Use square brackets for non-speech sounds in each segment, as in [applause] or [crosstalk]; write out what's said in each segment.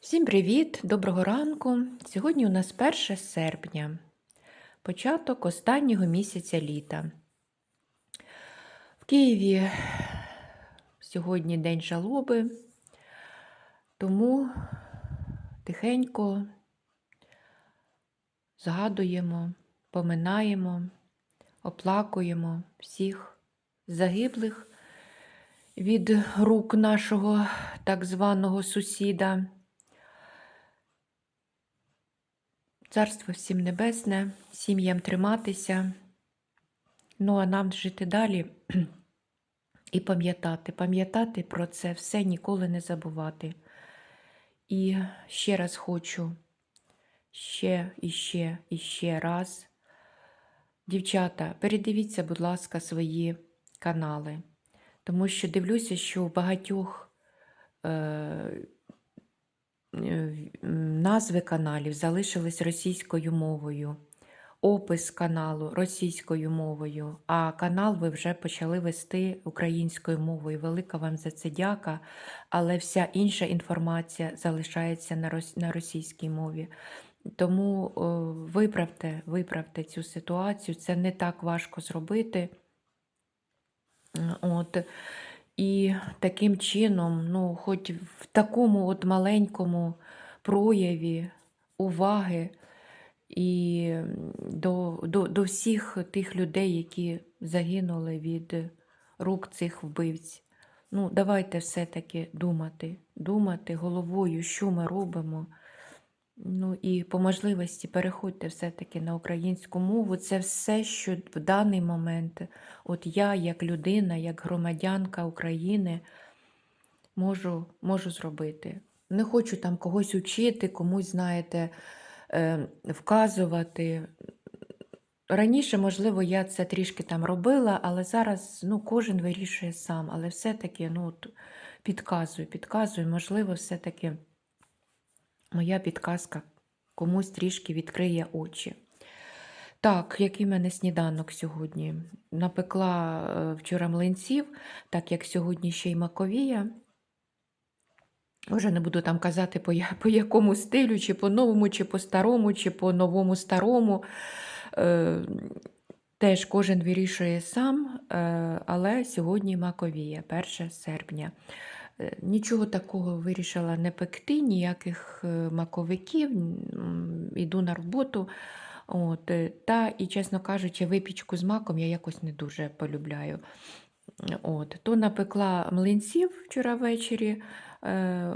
Всім привіт, доброго ранку. Сьогодні у нас 1 серпня, початок останнього місяця літа. В Києві сьогодні день жалоби, тому тихенько згадуємо, поминаємо, оплакуємо всіх загиблих від рук нашого так званого сусіда. Царство всім небесне, сім'ям триматися. Ну, а нам жити далі і пам'ятати, пам'ятати про це все ніколи не забувати. І ще раз хочу, ще і ще і ще раз. Дівчата, передивіться, будь ласка, свої канали, тому що дивлюся, що у багатьох е, назви каналів залишились російською мовою, опис каналу російською мовою, а канал ви вже почали вести українською мовою. Велика вам за це дяка, але вся інша інформація залишається на російській мові. Тому виправте, виправте цю ситуацію. Це не так важко зробити. От. І таким чином, ну, хоч в такому от маленькому прояві уваги і до, до, до всіх тих людей, які загинули від рук цих вбивць. Ну, давайте все-таки думати, думати головою, що ми робимо. Ну і по можливості переходьте все-таки на українську мову. Це все, що в даний момент, от я, як людина, як громадянка України, можу, можу зробити. Не хочу там когось учити, комусь, знаєте, е, вказувати. Раніше, можливо, я це трішки там робила, але зараз ну, кожен вирішує сам. Але все-таки ну, підказую, підказую, можливо, все-таки моя підказка комусь трішки відкриє очі. Так, який в мене сніданок сьогодні? Напекла е, вчора млинців, так як сьогодні ще й маковія. Вже не буду там казати, по, по якому стилю, чи по новому, чи по старому, чи по новому старому. Е, теж кожен вирішує сам, е, але сьогодні маковія, 1 серпня. Е, Нічого такого вирішила не пекти, ніяких е, маковиків, іду на роботу. От, е, та, і, чесно кажучи, випічку з маком я якось не дуже полюбляю. От, то напекла млинців вчора ввечері.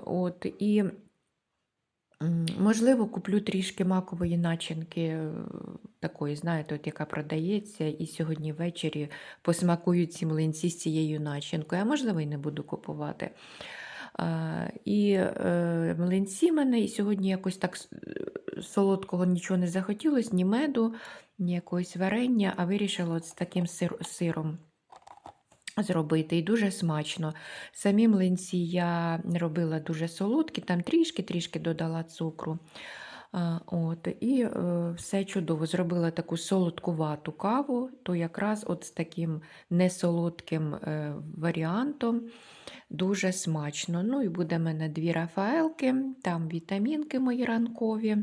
От, і, можливо, куплю трішки макової начинки, е, такої, знаєте, от, яка продається, і сьогодні ввечері посмакую ці млинці з цією начинкою, а можливо, і не буду купувати. І е, млинці мене, і сьогодні якось так е, солодкого нічого не захотілося, ні меду, ні якогось варення, а вирішила от з таким сир, сиром зробити. І дуже смачно. Самі млинці я робила дуже солодкі, там трішки-трішки додала цукру. От, і е, все чудово. Зробила таку солодкувату каву, то якраз от з таким несолодким е, варіантом. Дуже смачно. Ну і буде в мене дві рафаелки, там вітамінки мої ранкові.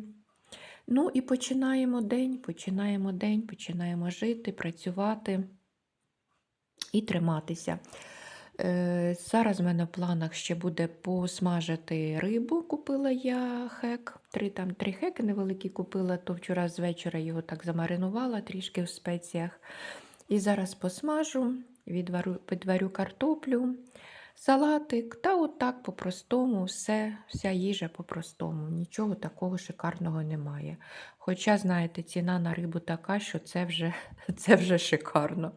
Ну і починаємо день, починаємо день, починаємо жити, працювати і триматися. Е, Зараз в мене в планах ще буде посмажити рибу. Купила я хек. Три, там, три хеки невеликі купила, то вчора з вечора його так замаринувала трішки в спеціях. І зараз посмажу, відварю, підварю картоплю, салатик. Та отак по-простому, все, вся їжа по-простому. Нічого такого шикарного немає. Хоча, знаєте, ціна на рибу така, що це вже, [laughs] це вже шикарно.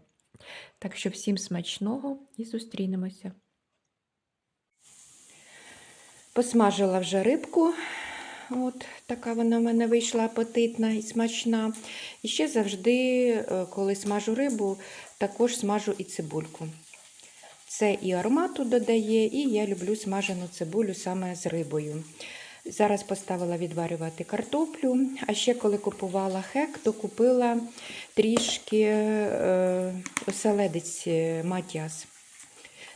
Так що всім смачного і зустрінемося. Посмажила вже рибку. От така вона в мене вийшла апетитна і смачна. І ще завжди, е, коли смажу рибу, також смажу і цибульку. Це і аромату додає, і я люблю смажену цибулю саме з рибою. Зараз поставила відварювати картоплю. А ще коли купувала хек, то купила трішки е, оселедець е, матіас.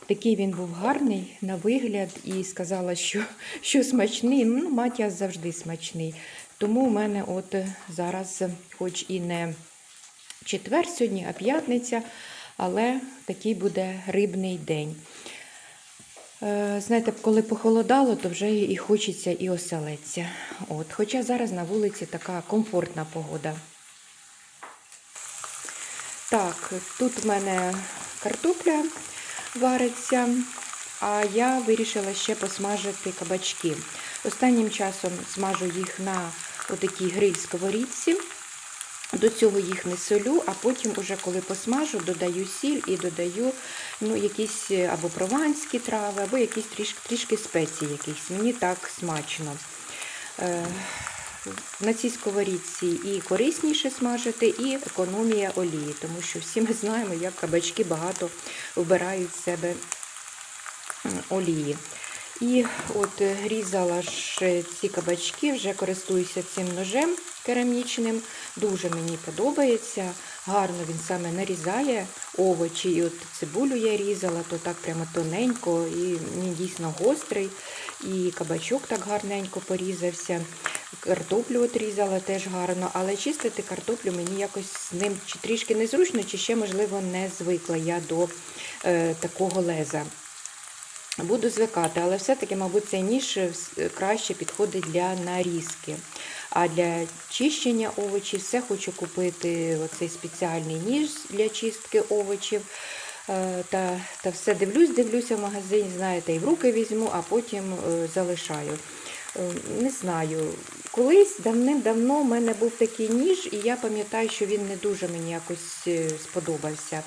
Такий він був гарний на вигляд і сказала, що, що смачний. Ну, матіас завжди смачний. Тому у мене от зараз, хоч і не четвер сьогодні, а п'ятниця, але такий буде рибний день. Е, Знаєте, коли похолодало, то вже і хочеться і оселедця. От. Хоча зараз на вулиці така комфортна погода. Так, тут в мене картопля вариться, а я вирішила ще посмажити кабачки. Останнім часом смажу їх на отакій гриль-сковорідці. До цього їх не солю, а потім, уже коли посмажу, додаю сіль і додаю ну, якісь або прованські трави, або якісь трішки, трішки спеції якісь. Мені так смачно. Е, на цій сковорідці і корисніше смажити, і економія олії, тому що всі ми знаємо, як кабачки багато вбирають в себе олії. І от е, різала ж ці кабачки, вже користуюся цим ножем керамічним. Дуже мені подобається. Гарно він саме нарізає овочі. І от цибулю я різала, то так прямо тоненько, і він дійсно гострий. І кабачок так гарненько порізався. Картоплю от різала теж гарно, але чистити картоплю мені якось з ним чи трішки незручно, чи ще, можливо, не звикла я до е, такого леза. Буду звикати, але все-таки, мабуть, цей ніж краще підходить для нарізки. А для чищення овочів все хочу купити оцей спеціальний ніж для чистки овочів. Е, Та, та все дивлюсь, дивлюся в магазині, знаєте, і в руки візьму, а потім е, залишаю. Е, Не знаю. Колись давним-давно в мене був такий ніж, і я пам'ятаю, що він не дуже мені якось е, сподобався.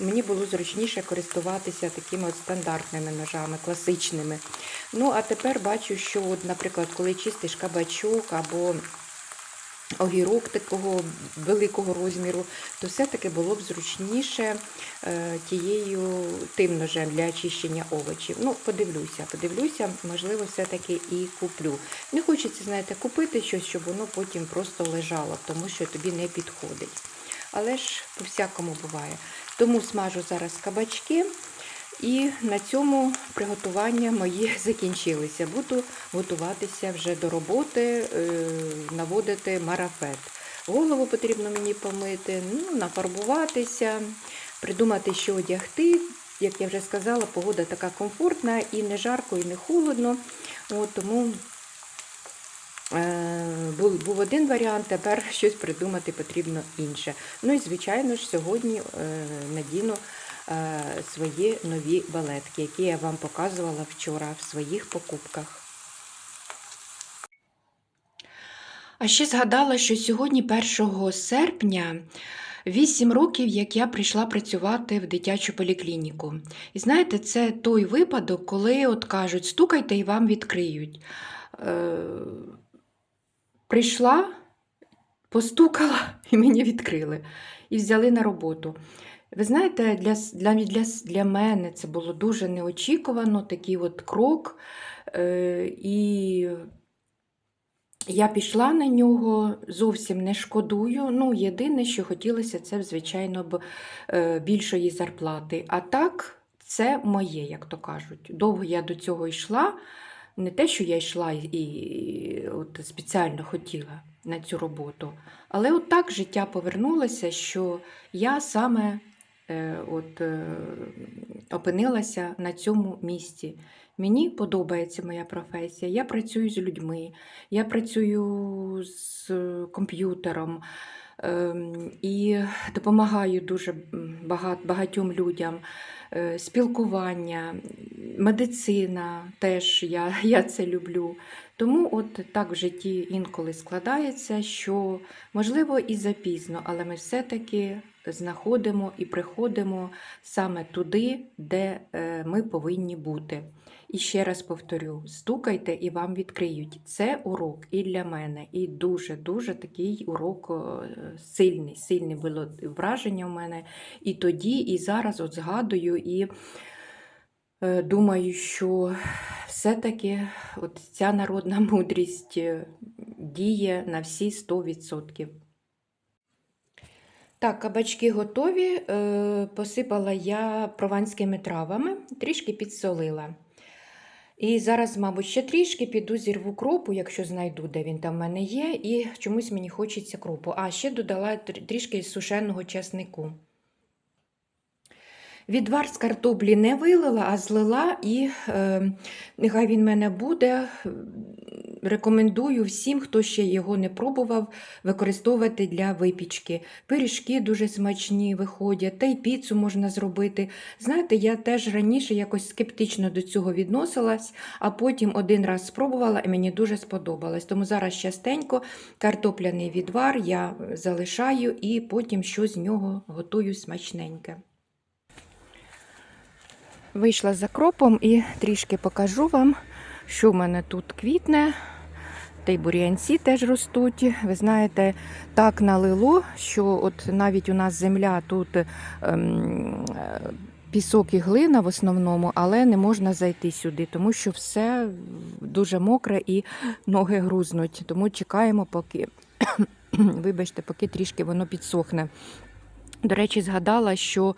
Мені було зручніше користуватися такими от стандартними ножами, класичними. Ну, а тепер бачу, що, от, наприклад, коли чистиш кабачок або огірок такого великого розміру, то все-таки було б зручніше е, тією тим ножем для очищення овочів. Ну, подивлюся, подивлюся, можливо, все-таки і куплю. Не хочеться, знаєте, купити щось, щоб воно потім просто лежало, тому що тобі не підходить. Але ж по-всякому буває. Тому смажу зараз кабачки. І на цьому приготування мої [laughs] закінчилися. Буду готуватися вже до роботи, е, наводити марафет. Голову потрібно мені помити, ну, нафарбуватися, придумати, що одягти. Як я вже сказала, погода така комфортна, і не жарко, і не холодно. От, тому е, був, один варіант, тепер щось придумати потрібно інше. Ну і, звичайно ж, сьогодні е, надіну свої нові балетки, які я вам показувала вчора в своїх покупках. А ще згадала, що сьогодні, 1 серпня, 8 років, як я прийшла працювати в дитячу поліклініку. І знаєте, це той випадок, коли от кажуть, стукайте і вам відкриють. Е, прийшла, постукала [laughs] і мені відкрили. І взяли на роботу. Ви знаєте, для, для, для, для мене це було дуже неочікувано, такий от крок. Е, і я пішла на нього, зовсім не шкодую. Ну, єдине, що хотілося, це, звичайно, б е, більшої зарплати. А так, це моє, як то кажуть. Довго я до цього йшла. Не те, що я йшла і, от спеціально хотіла на цю роботу. Але от так життя повернулося, що я саме от, е, опинилася на цьому місці. Мені подобається моя професія. Я працюю з людьми, я працюю з комп'ютером ем, і допомагаю дуже багатьом людям. Е, Спілкування, медицина теж я, [laughs] я це люблю. Тому от так в житті інколи складається, що можливо і запізно, але ми все-таки знаходимо і приходимо саме туди, де е, ми повинні бути. І ще раз повторю: стукайте і вам відкриють. Це урок і для мене, і дуже-дуже такий урок е, сильний, сильне було враження у мене. І тоді, і зараз от згадую і е, думаю, що все-таки от ця народна [laughs] мудрість е, діє на всі 100%. Так, кабачки готові. Посипала я прованськими травами, трішки підсолила. І зараз, мабуть, ще трішки піду зірву кропу, якщо знайду, де він там в мене є, і чомусь мені хочеться кропу. А ще додала трішки сушеного часнику. Відвар з картоплі не вилила, а злила, і е, нехай він в мене буде. Рекомендую всім, хто ще його не пробував, використовувати для випічки. Пиріжки дуже смачні виходять, та й піцу можна зробити. Знаєте, я теж раніше якось скептично до цього відносилась, а потім один раз спробувала і мені дуже сподобалось. Тому зараз частенько картопляний відвар я залишаю і потім щось з нього готую смачненьке. Вийшла за кропом і трішки покажу вам, що в мене тут квітне. Та й бур'янці теж ростуть. Ви знаєте, так налило, що от навіть у нас земля тут ем, пісок і глина в основному, але не можна зайти сюди, тому що все дуже мокре і ноги грузнуть. Тому чекаємо, поки, [coughs] вибачте, поки трішки воно підсохне. До речі, згадала, що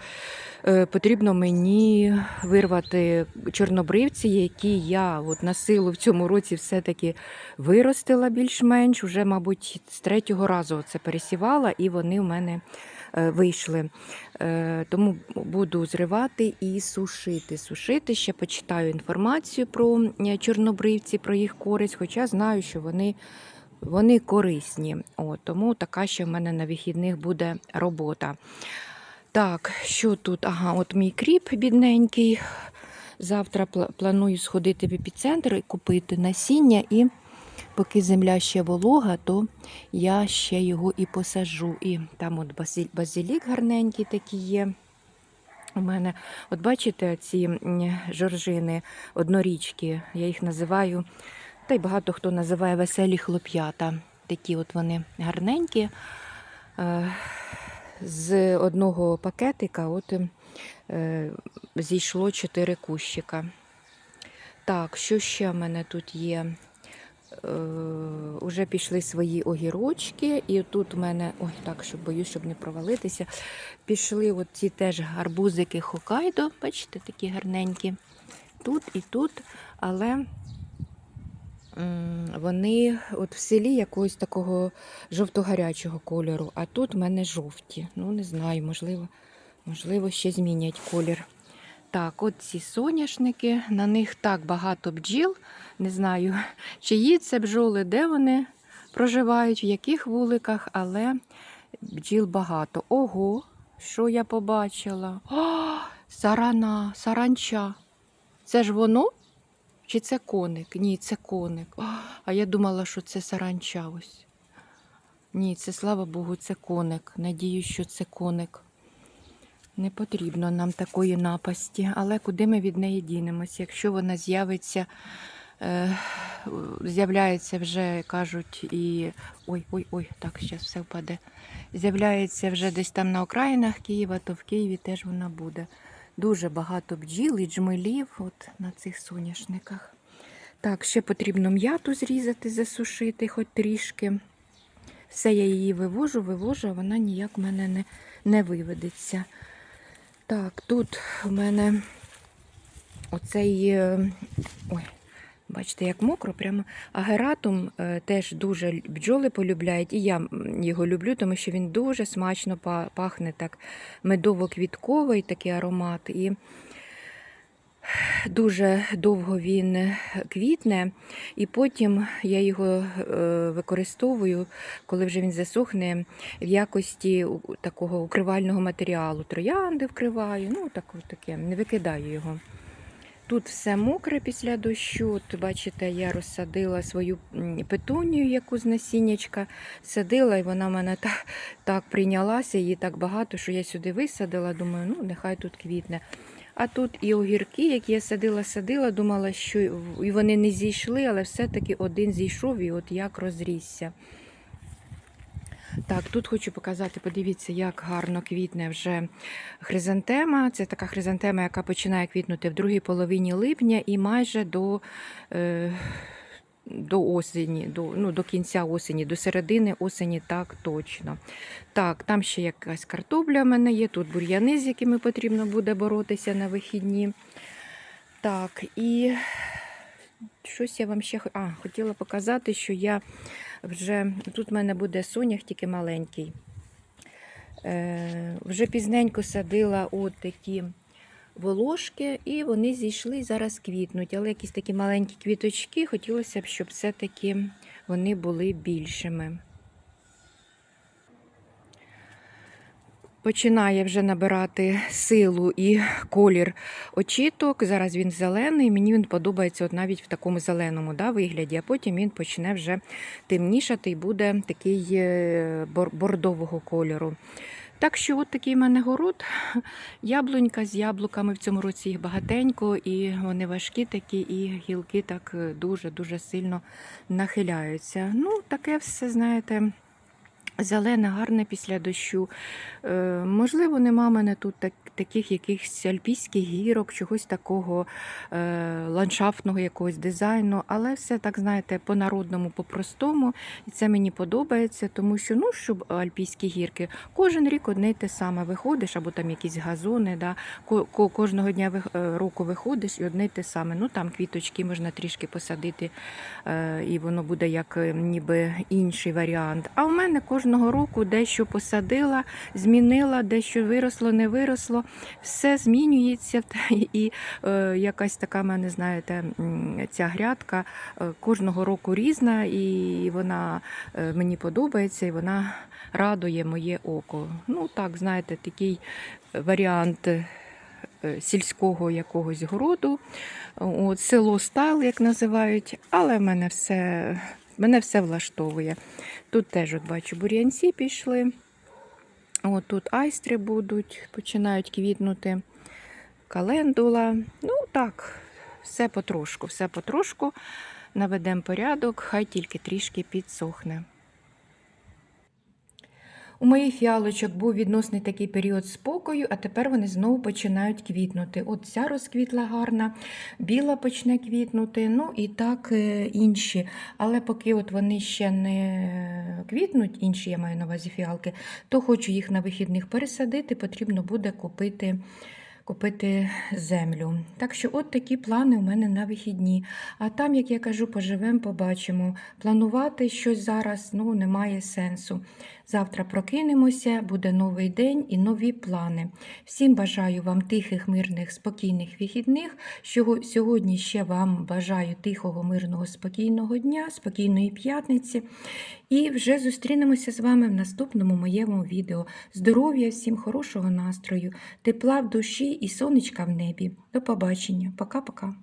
е, потрібно мені вирвати чорнобривці, які я от на силу в цьому році все-таки виростила більш-менш. Уже, мабуть, з третього разу це пересівала, і вони в мене е, вийшли. Е, тому буду зривати і сушити. Сушити ще почитаю інформацію про чорнобривці, про їх користь, хоча знаю, що вони. Вони корисні, О, тому така ще в мене на вихідних буде робота. Так, що тут? Ага, от мій кріп бідненький. Завтра планую сходити в епіцентр і купити насіння. І поки земля ще волога, то я ще його і посажу. І там от базилік гарненький такий є. У мене, от бачите, ці жоржини однорічки, я їх називаю, та й багато хто називає веселі хлоп'ята. Такі от вони гарненькі. Е, З одного пакетика от е, зійшло чотири кущика. Так, що ще в мене тут є? Е, Уже пішли свої огірочки, і тут у мене, ой, так, щоб боюсь, щоб не провалитися. Пішли от ці теж гарбузики Хокайдо, бачите, такі гарненькі. Тут і тут, але вони от в селі якогось такого жовто-гарячого кольору, а тут в мене жовті. Ну, не знаю, можливо, можливо, ще змінять колір. Так, от ці соняшники, на них так багато бджіл. Не знаю, [laughs] чиї це бджоли, де вони проживають, в яких вуликах, але бджіл багато. Ого, що я побачила? О, [gasps] сарана, саранча. Це ж воно? Чи це коник? Ні, це коник. А я думала, що це саранча ось. Ні, це слава Богу, це коник. Надію, що це коник. Не потрібно нам такої напасті, але куди ми від неї дінемось? Якщо вона з'явиться, е, з'являється вже, кажуть, і. Ой, ой, ой, так, зараз все впаде. З'являється вже десь там на окраїнах Києва, то в Києві теж вона буде. Дуже багато бджіл і джмелів от на цих соняшниках. Так, ще потрібно м'яту зрізати, засушити, хоч трішки. Все я її вивожу, вивожу, а вона ніяк в мене не, не виведеться. Так, тут в мене оцей, е, ой, бачите, як мокро, прямо агератум е, теж дуже бджоли полюбляють, і я його люблю, тому що він дуже смачно пахне так медово-квітковий такий аромат. І дуже довго він квітне, і потім я його е, використовую, коли вже він засохне, в якості такого укривального матеріалу. Троянди вкриваю, ну так, таке, не викидаю його. Тут все мокре після дощу. От, бачите, я розсадила свою петунію, яку з насіннячка садила, і вона в мене так, так прийнялася, її так багато, що я сюди висадила. Думаю, ну нехай тут квітне. А тут і огірки, які я садила, садила, думала, що і вони не зійшли, але все-таки один зійшов і от як розрісся. Так, тут хочу показати, подивіться, як гарно квітне вже хризантема. Це така хризантема, яка починає квітнути в другій половині липня і майже до, е, до осені, до, ну, до кінця осені, до середини осені, так точно. Так, там ще якась картопля в мене є, тут бур'яни, з якими потрібно буде боротися на вихідні. Так, і щось я вам ще а, хотіла показати, що я вже тут в мене буде сонях тільки маленький. Е, вже пізненько садила от такі волошки, і вони зійшли зараз квітнуть. Але якісь такі маленькі квіточки, хотілося б, щоб все-таки вони були більшими. Починає вже набирати силу і колір очіток. Зараз він зелений. Мені він подобається от навіть в такому зеленому да, вигляді, а потім він почне вже темнішати і буде такий е, бордового кольору. Так що от такий в мене город. Яблунька з яблуками в цьому році їх багатенько, і вони важкі такі, і гілки так дуже-дуже сильно нахиляються. Ну, таке все, знаєте. Зелене, гарне після дощу. Е, можливо, нема мене тут так, таких якихось альпійських гірок, чогось такого е, ландшафтного якогось дизайну, але все так, знаєте, по-народному, по-простому. І це мені подобається, тому що ну, щоб альпійські гірки, кожен рік одне й те саме виходиш, або там якісь газони. Да? ко- ко- Кожного дня е, року виходиш і одне й те саме. Ну там квіточки можна трішки посадити, і воно буде як ніби інший варіант. А в мене кожного року дещо посадила, змінила, дещо виросло, не виросло. Все змінюється, і е, якась така мене, знаєте, ця грядка е, кожного року різна, і вона е, мені подобається, і вона радує моє око. Ну так, знаєте, такий варіант. Сільського якогось городу, от, село стал, як називають, але в мене все, мене все влаштовує. Тут теж от бачу бур'янці пішли. От тут айстри будуть, починають квітнути, календула. Ну так, все потрошку, все потрошку. Наведемо порядок, хай тільки трішки підсохне. У моїх фіалочок був відносний такий період спокою, а тепер вони знову починають квітнути. От ця розквітла гарна, біла почне квітнути, ну і так е, інші. Але поки от вони ще не квітнуть, інші я маю на увазі фіалки, то хочу їх на вихідних пересадити, потрібно буде купити. Купити землю. Так що, от такі плани у мене на вихідні. А там, як я кажу, поживемо, побачимо. Планувати щось зараз ну, немає сенсу. Завтра прокинемося, буде новий день і нові плани. Всім бажаю вам тихих, мирних, спокійних вихідних. Сьогодні ще вам бажаю тихого, мирного, спокійного дня, спокійної п'ятниці. І вже зустрінемося з вами в наступному моєму відео. Здоров'я, всім хорошого настрою, тепла в душі і сонечка в небі. До побачення. Пока-пока.